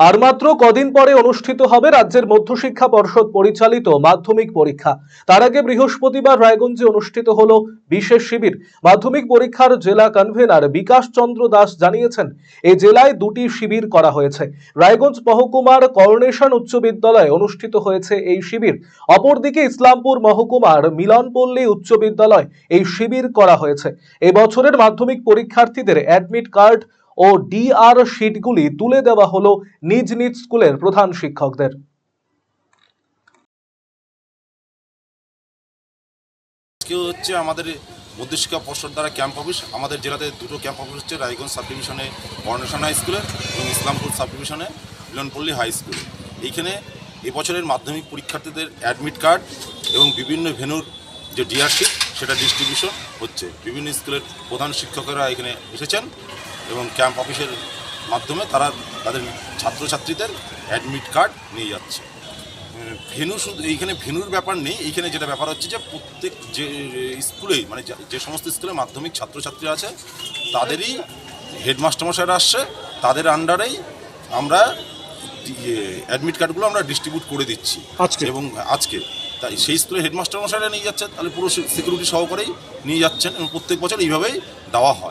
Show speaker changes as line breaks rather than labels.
আর মাত্র কদিন পরে অনুষ্ঠিত হবে রাজ্যের মধ্যশিক্ষা পর্ষদ পরিচালিত মাধ্যমিক পরীক্ষা। তার আগে বৃহস্পতিবার রায়গঞ্জে অনুষ্ঠিত হল বিশেষ শিবির। মাধ্যমিক পরীক্ষার জেলা কনভেনার বিকাশ চন্দ্র দাস জানিয়েছেন এই জেলায় দুটি শিবির করা হয়েছে। রায়গঞ্জ মহকুমার করোনেশন উচ্চ বিদ্যালয়ে অনুষ্ঠিত হয়েছে এই শিবির। অপরদিকে ইসলামপুর মহকুমার মিলনপল্লী উচ্চ বিদ্যালয় এই শিবির করা হয়েছে। এই বছরের মাধ্যমিক পরীক্ষার্থীদের অ্যাডমিট কার্ড ও ডিআর শিটগুলি তুলে দেওয়া হলো নিজ নিজ স্কুলের প্রধান শিক্ষকদের।
হচ্ছে আমাদের মধ্যশিক্ষা পর্ষদ দ্বারা ক্যাম্প অফিস। আমাদের জেলাতে দুটো ক্যাম্প অফিস হচ্ছে রায়গঞ্জ সাব ডিভিশনে করোনেশন হাই স্কুলে এবং ইসলামপুর সাব ডিভিশনে মিলনপল্লী হাই স্কুলে। এইখানে এবছরের মাধ্যমিক পরীক্ষার্থীদের অ্যাডমিট কার্ড এবং বিভিন্ন ভেনুর যে ডিআরশিপ সেটা ডিস্ট্রিবিউশন হচ্ছে। বিভিন্ন স্কুলের প্রধান শিক্ষকেরা এখানে এসেছেন। এবং ক্যাম্প অফিসের মাধ্যমে তারা তাদের ছাত্রছাত্রীদের অ্যাডমিট কার্ড নিয়ে যাচ্ছে। ভেনু শুধু এইখানে ভেনুর ব্যাপার নেই এইখানে যেটা ব্যাপার হচ্ছে যে প্রত্যেক যে স্কুলেই মানে যে- যে সমস্ত স্কুলে মাধ্যমিক ছাত্রছাত্রী আছে তাদেরই হেডমাস্টারমশাইরা আসছে তাদের আন্ডারেই আমরা অ্যাডমিট কার্ডগুলো আমরা ডিস্ট্রিবিউট করে দিচ্ছি।
আজকে?
এবং আজকে। তাই সেই স্কুলে হেডমাস্টারমশাইরা নিয়ে যাচ্ছে তাহলে পুরো সিকিউরিটি সহকারেই নিয়ে যাচ্ছেন এবং প্রত্যেক বছর এইভাবেই দেওয়া হয়।